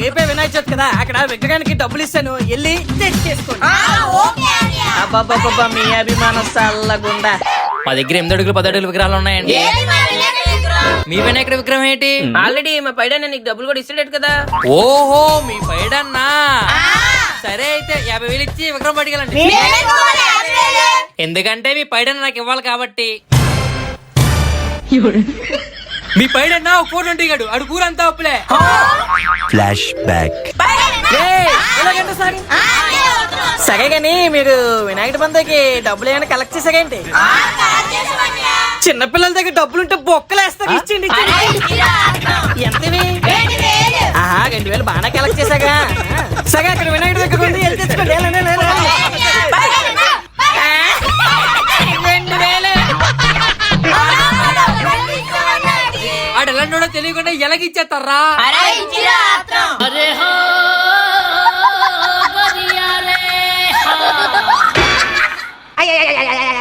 రేపే వినాయక చవితి కదా అక్కడ విగ్రహానికి డబ్బులు ఇస్తాను. వెళ్ళి తెచ్చేసుకోండి అబ్బాబ్బాబ్బా మీ అభిమానం చల్లగుండా. మా దగ్గర ఎనిమిది అడుగులు పది అడుగులు విగ్రహాలు ఉన్నాయండి. మీ వినాయకుడి విగ్రహం? ఏంటి? ఆల్రెడీ మా పైన నీకు డబ్బులు కూడా ఇస్తలేడు కదా. ఓహో మీ పైడన్నా? సరే అయితే యాభై వేలు ఇచ్చి విగ్రహం పట్టుకెళ్ళండి ఎందుకంటే మీ పైడన్న నాకు ఇవ్వాలి కాబట్టి. మీ పైడన్నా ఒక ఫోన్ ఉంటిగాడు అడు కూరంతా అప్పులే ఫ్లాష్ బ్యాక్ సరే కానీ మీరు వినాయక పండుగకి డబ్బులు ఏమైనా కలెక్ట్ చేసారేంటి? చిన్నపిల్లల దగ్గర డబ్బులు ఉంటే బొక్కలు వేస్తారు ఇచ్చిండి ఇచ్చిండి. ఎంతవి? ఆహా రెండు వేలు బాగానే కలెక్ట్ చేశాగా. సరే అక్కడ వినాయకుడి దగ్గర ఉంది వెళ్ళి తెచ్చుకోండి వెళ్ళండి, వెళ్ళండి, వెళ్ళండి.